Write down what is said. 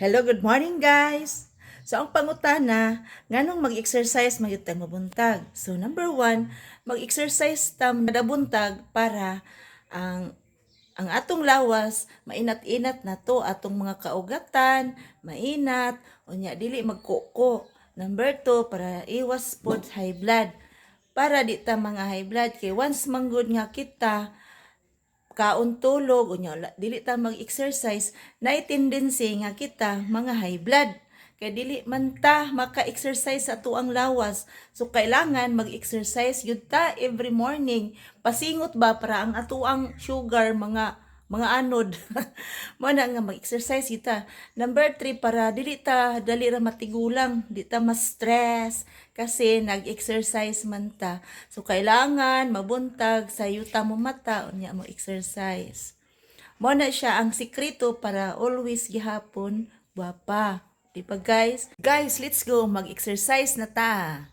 Hello, good morning guys! So, ang pangutana, nganong mag-exercise magitang mabuntag? So, number one, mag-exercise tam kada buntag para ang ang atong lawas mainat-inat na to atong mga kaugatan, mainat, unya dili magkuko. Number two, para iwas pod high blood. Para di ta mga high blood kay once manggod nga kita kaon tulog unya la- dili ta mag-exercise na tendency nga kita mga high blood. Kay dili man ta maka-exercise sa tuang lawas. So kailangan mag-exercise gyud ta every morning. Pasingot ba para ang atuang sugar mga mga anod. Mo na nga mag-exercise kita. Number three para dili ta dali ra matigulang di ta ma-stress kasi nag-exercise man ta. So kailangan mabuntag sa yuta mo mata unya mo exercise. Mo na siya ang sikreto para always gihapon guwapa di ba guys? Guys let's go mag-exercise na ta